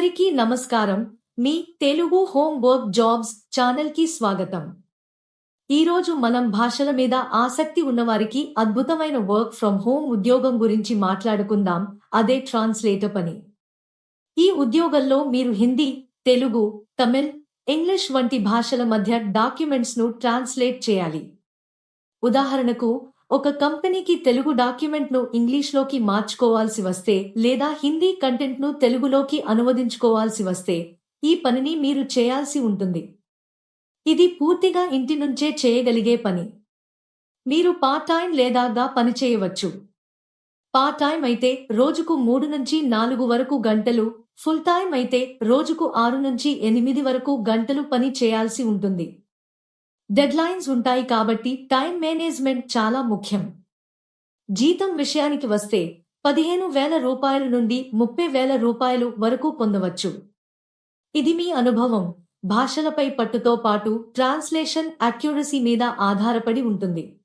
అందరికీ నమస్కారం. మీ తెలుగు హోమ్ వర్క్ జాబ్స్ ఛానల్కి స్వాగతం. ఈరోజు మనం భాషల మీద ఆసక్తి ఉన్నవారికి అద్భుతమైన వర్క్ ఫ్రం హోమ్ ఉద్యోగం గురించి మాట్లాడుకుందాం. అదే ట్రాన్స్లేటర్ పని. ఈ ఉద్యోగంలో మీరు హిందీ తెలుగు తమిళ్ ఇంగ్లీష్ వంటి భాషల మధ్య డాక్యుమెంట్స్ను ట్రాన్స్లేట్ చేయాలి. ఉదాహరణకు ఒక కంపెనీకి తెలుగు డాక్యుమెంట్ను ఇంగ్లీష్లోకి మార్చుకోవాల్సి వస్తే లేదా హిందీ కంటెంట్ను తెలుగులోకి అనువదించుకోవాల్సి వస్తే ఈ పనిని మీరు చేయాల్సి ఉంటుంది. ఇది పూర్తిగా ఇంటి నుంచే చేయగలిగే పని. మీరు పార్ట్ టైం లేదా గా పని చేయవచ్చు. పార్ట్ టైం అయితే రోజుకు మూడు నుంచి నాలుగు వరకు గంటలు ఫుల్ టైం అయితే రోజుకు ఆరు నుంచి ఎనిమిది వరకు గంటలు పని చేయాల్సి ఉంటుంది. డెడ్లైన్స్ ఉంటాయి కాబట్టి టైం మేనేజ్మెంట్ చాలా ముఖ్యం. జీతం విషయానికి వస్తే పదిహేను వేల రూపాయల నుండి ముప్పై వేల రూపాయలు వరకు పొందవచ్చు. ఇది మీ అనుభవం. భాషలపై పట్టుతో పాటు ట్రాన్స్లేషన్ అక్యురసీ మీద ఆధారపడి ఉంటుంది.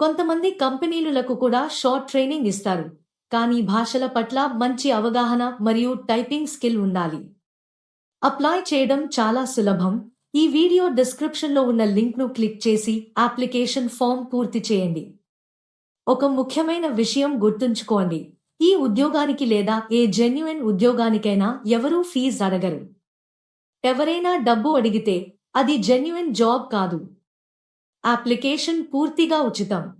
కొంతమంది కంపెనీలకు కూడా షార్ట్ ట్రైనింగ్ ఇస్తారు. కానీ భాషల పట్ల మంచి అవగాహన మరియు టైపింగ్ స్కిల్ ఉండాలి. అప్లై చేయడం చాలా సులభం. ఈ వీడియో డిస్క్రిప్షన్లో ఉన్న లింక్ను క్లిక్ చేసి అప్లికేషన్ ఫామ్ పూర్తి చేయండి. ఒక ముఖ్యమైన విషయం గుర్తుంచుకోండి. ఈ ఉద్యోగానికి లేదా ఏ జెన్యున్ ఉద్యోగానికైనా ఎవరూ ఫీజు అడగరు. ఎవరైనా డబ్బు అడిగితే అది జెన్యున్ జాబ్ కాదు. అప్లికేషన్ పూర్తిగా ఉచితం.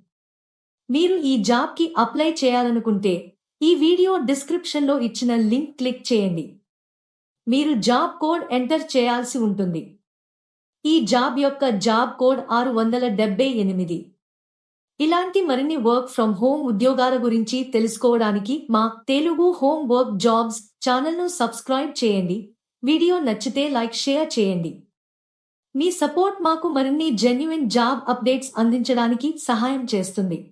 మీరు ఈ జాబ్కి అప్లై చేయాలనుకుంటే ఈ వీడియో డిస్క్రిప్షన్లో ఇచ్చిన లింక్ క్లిక్ చేయండి. మీరు జాబ్ కోడ్ ఎంటర్ చేయాల్సి ఉంటుంది. ఈ జాబ్ యొక్క జాబ్ కోడ్ ఆరు వందల డెబ్బై ఎనిమిది. ఇలాంటి మరిన్ని వర్క్ ఫ్రం హోమ్ ఉద్యోగాల గురించి తెలుసుకోవడానికి మా తెలుగు హోమ్ వర్క్ జాబ్స్ ఛానల్ను సబ్స్క్రైబ్ చేయండి. వీడియో నచ్చితే లైక్ షేర్ చేయండి. మీ సపోర్ట్ మాకు మరిన్ని జెన్యున్ జాబ్ అప్డేట్స్ అందించడానికి సహాయం చేస్తుంది.